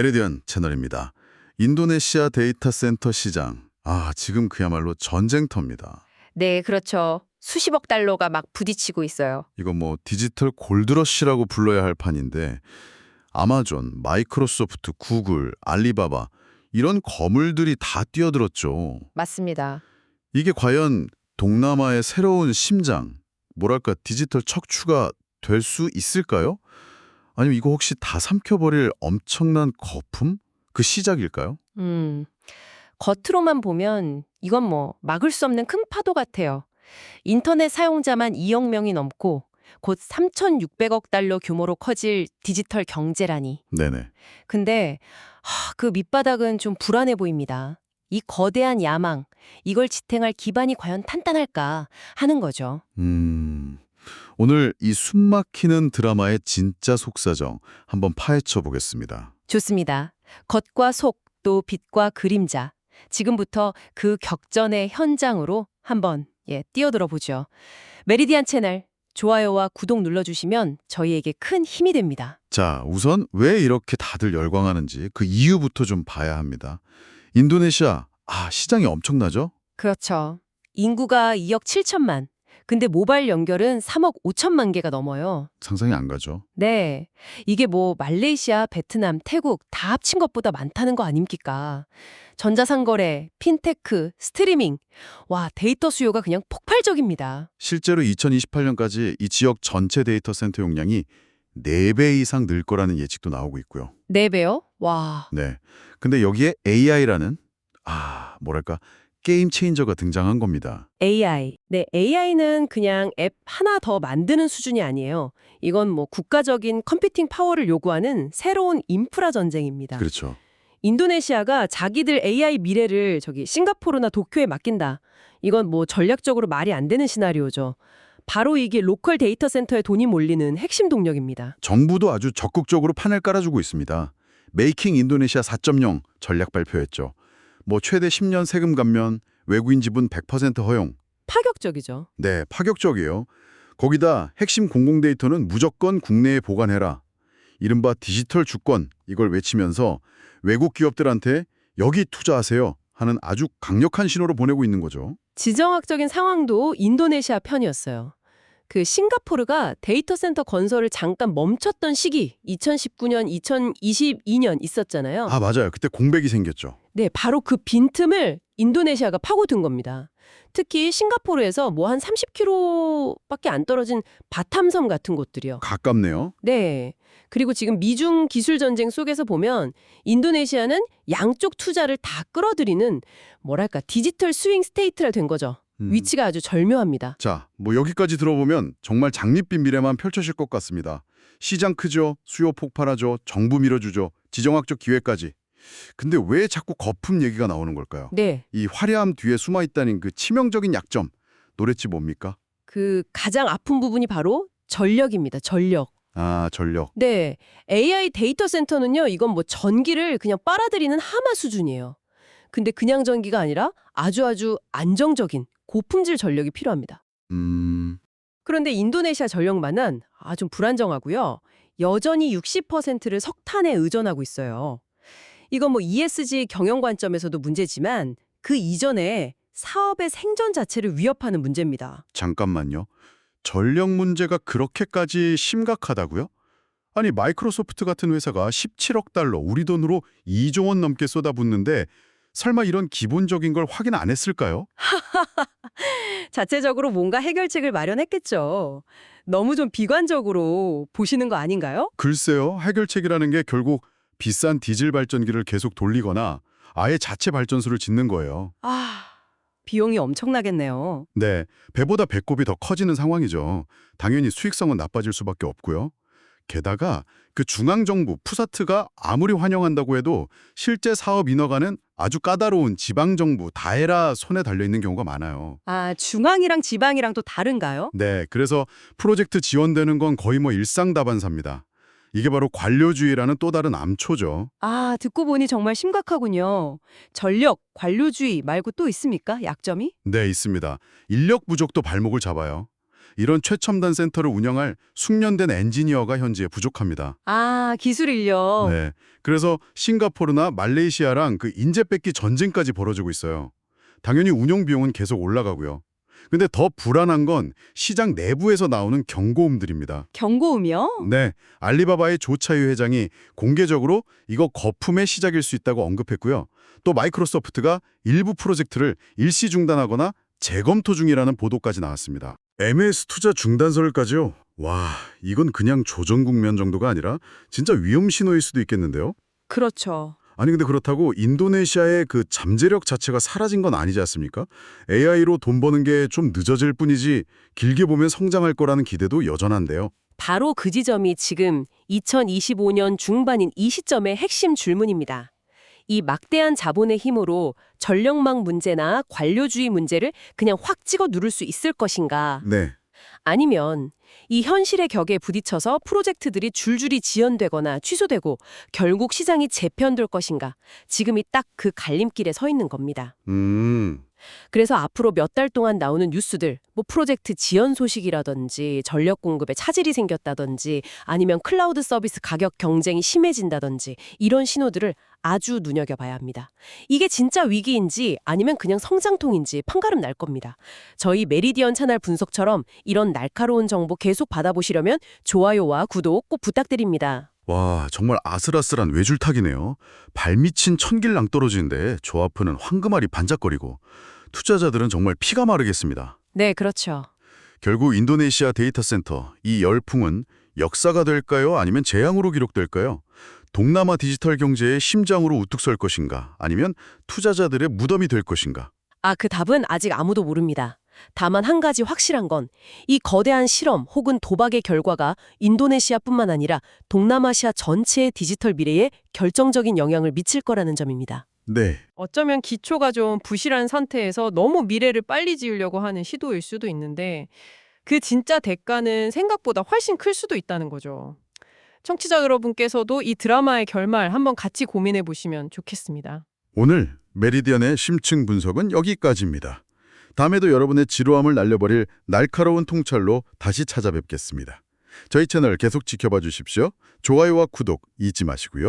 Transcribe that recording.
메리디안 채널입니다. 인도네시아 데이터 센터 시장. 아, 지금 그야말로 전쟁터입니다. 네, 그렇죠. 수십억 달러가 막 부딪히고 있어요. 이거 뭐 디지털 골드러시라고 불러야 할 판인데 아마존, 마이크로소프트, 구글, 알리바바 이런 거물들이 다 뛰어들었죠. 맞습니다. 이게 과연 동남아의 새로운 심장, 뭐랄까 디지털 척추가 될 수 있을까요? 아니면 이거 혹시 다 삼켜버릴 엄청난 거품? 그 시작일까요? 음. 겉으로만 보면 이건 뭐 막을 수 없는 큰 파도 같아요. 인터넷 사용자만 2억 명이 넘고 곧 3,600억 달러 규모로 커질 디지털 경제라니. 네네. 근데 하, 그 밑바닥은 좀 불안해 보입니다. 이 거대한 야망, 이걸 지탱할 기반이 과연 탄탄할까 하는 거죠. 음... 오늘 이 숨막히는 드라마의 진짜 속사정 한번 파헤쳐 보겠습니다. 좋습니다. 겉과 속, 또 빛과 그림자. 지금부터 그 격전의 현장으로 한번 예, 뛰어들어 보죠. 메리디안 채널 좋아요와 구독 눌러주시면 저희에게 큰 힘이 됩니다. 자, 우선 왜 이렇게 다들 열광하는지 그 이유부터 좀 봐야 합니다. 인도네시아, 아, 시장이 엄청나죠? 그렇죠. 인구가 2억 7천만. 근데 모바일 연결은 3억 5천만 개가 넘어요. 상상이 안 가죠. 네. 이게 뭐 말레이시아, 베트남, 태국 다 합친 것보다 많다는 거 아닙니까? 전자상거래, 핀테크, 스트리밍. 와, 데이터 수요가 그냥 폭발적입니다. 실제로 2028년까지 이 지역 전체 데이터 센터 용량이 4배 이상 늘 거라는 예측도 나오고 있고요. 네배요 와. 네. 근데 여기에 AI라는 아, 뭐랄까 게임 체인저가 등장한 겁니다. AI. 네, AI는 그냥 앱 하나 더 만드는 수준이 아니에요. 이건 뭐 국가적인 컴퓨팅 파워를 요구하는 새로운 인프라 전쟁입니다. 그렇죠. 인도네시아가 자기들 AI 미래를 저기 싱가포르나 도쿄에 맡긴다. 이건 뭐 전략적으로 말이 안 되는 시나리오죠. 바로 이게 로컬 데이터 센터에 돈이 몰리는 핵심 동력입니다. 정부도 아주 적극적으로 판을 깔아주고 있습니다. 메이킹 인도네시아 4.0 전략 발표했죠. 뭐 최대 10년 세금 감면, 외국인 지분 100% 허용. 파격적이죠. 네, 파격적이에요. 거기다 핵심 공공 데이터는 무조건 국내에 보관해라. 이른바 디지털 주권 이걸 외치면서 외국 기업들한테 여기 투자하세요 하는 아주 강력한 신호를 보내고 있는 거죠. 지정학적인 상황도 인도네시아 편이었어요. 그 싱가포르가 데이터 센터 건설을 잠깐 멈췄던 시기 2019년, 2022년 있었잖아요. 아, 맞아요. 그때 공백이 생겼죠. 네, 바로 그 빈틈을 인도네시아가 파고든 겁니다. 특히 싱가포르에서 뭐 한 30km밖에 안 떨어진 바탐섬 같은 곳들이요. 가깝네요. 네. 그리고 지금 미중 기술 전쟁 속에서 보면 인도네시아는 양쪽 투자를 다 끌어들이는 뭐랄까 디지털 스윙 스테이트라 된 거죠. 음. 위치가 아주 절묘합니다. 자, 뭐 여기까지 들어보면 정말 장밋빛 미래만 펼쳐질 것 같습니다. 시장 크죠, 수요 폭발하죠, 정부 밀어주죠, 지정학적 기회까지. 근데 왜 자꾸 거품 얘기가 나오는 걸까요? 네. 이 화려함 뒤에 숨어 있다는 그 치명적인 약점, 도대체 뭡니까? 그 가장 아픈 부분이 바로 전력입니다. 전력. 아, 전력. 네. AI 데이터 센터는요, 이건 뭐 전기를 그냥 빨아들이는 하마 수준이에요. 근데 그냥 전기가 아니라 아주 아주 안정적인 고품질 전력이 필요합니다. 음, 그런데 인도네시아 전력만은 아, 좀 불안정하고요. 여전히 60%를 석탄에 의존하고 있어요. 이건 뭐 ESG 경영 관점에서도 문제지만 그 이전에 사업의 생존 자체를 위협하는 문제입니다. 잠깐만요. 전력 문제가 그렇게까지 심각하다고요? 아니, 마이크로소프트 같은 회사가 17억 달러, 우리 돈으로 2조 원 넘게 쏟아붓는데 설마 이런 기본적인 걸 확인 안 했을까요? 자체적으로 뭔가 해결책을 마련했겠죠. 너무 좀 비관적으로 보시는 거 아닌가요? 글쎄요, 해결책이라는 게 결국 비싼 디젤 발전기를 계속 돌리거나 아예 자체 발전소를 짓는 거예요. 아, 비용이 엄청나겠네요. 네, 배보다 배꼽이 더 커지는 상황이죠. 당연히 수익성은 나빠질 수밖에 없고요. 게다가 그 중앙정부 푸사트가 아무리 환영한다고 해도 실제 사업 인허가는 아주 까다로운 지방정부 다에라 손에 달려있는 경우가 많아요. 아, 중앙이랑 지방이랑 또 다른가요? 네, 그래서 프로젝트 지원되는 건 거의 뭐 일상다반사입니다. 이게 바로 관료주의라는 또 다른 암초죠. 아, 듣고 보니 정말 심각하군요. 전력, 관료주의 말고 또 있습니까? 약점이? 네, 있습니다. 인력 부족도 발목을 잡아요. 이런 최첨단 센터를 운영할 숙련된 엔지니어가 현지에 부족합니다. 아, 기술 인력. 네. 그래서 싱가포르나 말레이시아랑 그 인재 뺏기 전쟁까지 벌어지고 있어요. 당연히 운영 비용은 계속 올라가고요. 근데 더 불안한 건 시장 내부에서 나오는 경고음들입니다. 경고음이요? 네, 알리바바의 조차유 회장이 공개적으로 이거 거품의 시작일 수 있다고 언급했고요. 또 마이크로소프트가 일부 프로젝트를 일시 중단하거나 재검토 중이라는 보도까지 나왔습니다. MS 투자 중단설까지요? 와, 이건 그냥 조정 국면 정도가 아니라 진짜 위험 신호일 수도 있겠는데요? 그렇죠. 아니 근데 그렇다고 인도네시아의 그 잠재력 자체가 사라진 건 아니지 않습니까? AI로 돈 버는 게 좀 늦어질 뿐이지 길게 보면 성장할 거라는 기대도 여전한데요. 바로 그 지점이 지금 2025년 중반인 이 시점의 핵심 줄문입니다. 이 막대한 자본의 힘으로 전력망 문제나 관료주의 문제를 그냥 확 찍어 누를 수 있을 것인가? 네. 아니면 이 현실의 격에 부딪혀서 프로젝트들이 줄줄이 지연되거나 취소되고 결국 시장이 재편될 것인가? 지금이 딱 그 갈림길에 서 있는 겁니다. 음. 그래서 앞으로 몇 달 동안 나오는 뉴스들, 뭐 프로젝트 지연 소식이라든지 전력 공급에 차질이 생겼다든지 아니면 클라우드 서비스 가격 경쟁이 심해진다든지 이런 신호들을 아주 눈여겨봐야 합니다. 이게 진짜 위기인지 아니면 그냥 성장통인지 판가름 날 겁니다. 저희 메리디언 채널 분석처럼 이런 날카로운 정보 계속 받아보시려면 좋아요와 구독 꼭 부탁드립니다. 와, 정말 아슬아슬한 외줄타기네요. 발미친 천길 낭떠러지인데 저 앞은 황금알이 반짝거리고 투자자들은 정말 피가 마르겠습니다. 네, 그렇죠. 결국 인도네시아 데이터 센터 이 열풍은 역사가 될까요? 아니면 재앙으로 기록될까요? 동남아 디지털 경제의 심장으로 우뚝 설 것인가? 아니면 투자자들의 무덤이 될 것인가? 아, 그 답은 아직 아무도 모릅니다. 다만 한 가지 확실한 건 이 거대한 실험 혹은 도박의 결과가 인도네시아뿐만 아니라 동남아시아 전체의 디지털 미래에 결정적인 영향을 미칠 거라는 점입니다. 네. 어쩌면 기초가 좀 부실한 상태에서 너무 미래를 빨리 지으려고 하는 시도일 수도 있는데 그 진짜 대가는 생각보다 훨씬 클 수도 있다는 거죠. 청취자 여러분께서도 이 드라마의 결말 한번 같이 고민해 보시면 좋겠습니다. 오늘 메리디언의 심층 분석은 여기까지입니다. 다음에도 여러분의 지루함을 날려버릴 날카로운 통찰로 다시 찾아뵙겠습니다. 저희 채널 계속 지켜봐 주십시오. 좋아요와 구독 잊지 마시고요.